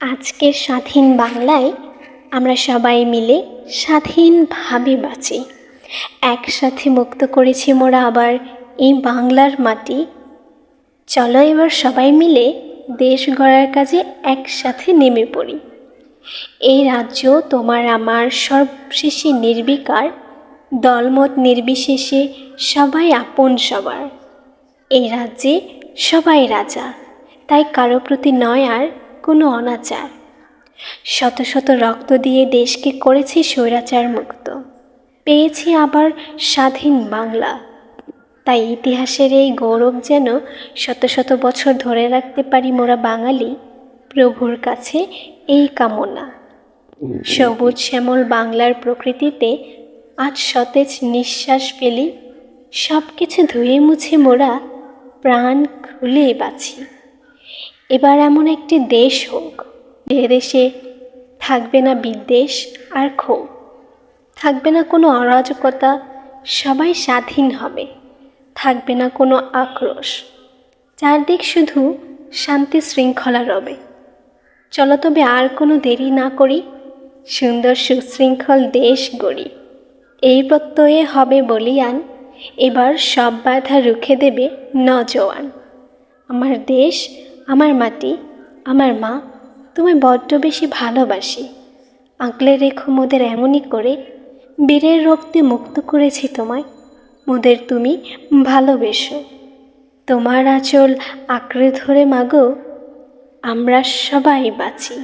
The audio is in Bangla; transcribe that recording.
আজকের স্বাধীন বাংলায় আমরা সবাই মিলে স্বাধীনভাবে বাঁচি। একসাথে মুক্ত করেছি মোরা আবার এই বাংলার মাটি। চলো এবার সবাই মিলে দেশ গড়ার কাজে একসাথে নেমে পড়ি। এই রাজ্য তোমার আমার সর্বশেষে নির্বিকার, দলমত নির্বিশেষে সবাই আপন সবার। এই রাজ্যে সবাই রাজা, তাই কারও প্রতি নয় আর কোনো অনাচার। শত শত রক্ত দিয়ে দেশকে করেছি স্বৈরাচার মুক্ত পেয়েছি আবার স্বাধীন বাংলা। তাই ইতিহাসের এই গৌরব যেন শত শত বছর ধরে রাখতে পারি মোরা বাঙালি, প্রভুর কাছে এই কামনা। সবুজ শ্যামল বাংলার প্রকৃতিতে আজ সতেজ নিঃশ্বাস ফেলি সব কিছু ধুয়ে মুছে মোরা প্রাণ খুলে বাঁচি। এবার এমন একটি দেশ হোক, যে দেশে থাকবে না বিদ্বেষ আর ক্ষোভ। থাকবে না কোনো অরাজকতা, সবাই স্বাধীন হবে। থাকবে না কোনো আক্রোশ। চারদিক শুধু শান্তি শৃঙ্খলা রবে। চলো তবে আর কোনো দেরি না করি, সুন্দর সুশৃঙ্খল দেশ গড়ি। এই প্রত্যয়ে হবে বলিয়ান, এবার সব বাধা রুখে দেবে নজওয়ান। আমার দেশ আমার মাটি, আমার মা, তোমায় বড্ড বেশি ভালোবাসি। আঁকলে রেখো মোদের এমনই করে, বীরের রক্তে মুক্ত করেছি তোমায়। মোদের তুমি ভালোবেসো। তোমার আঁচল আঁকড়ে ধরে মাগো, আমরা সবাই বাঁচি।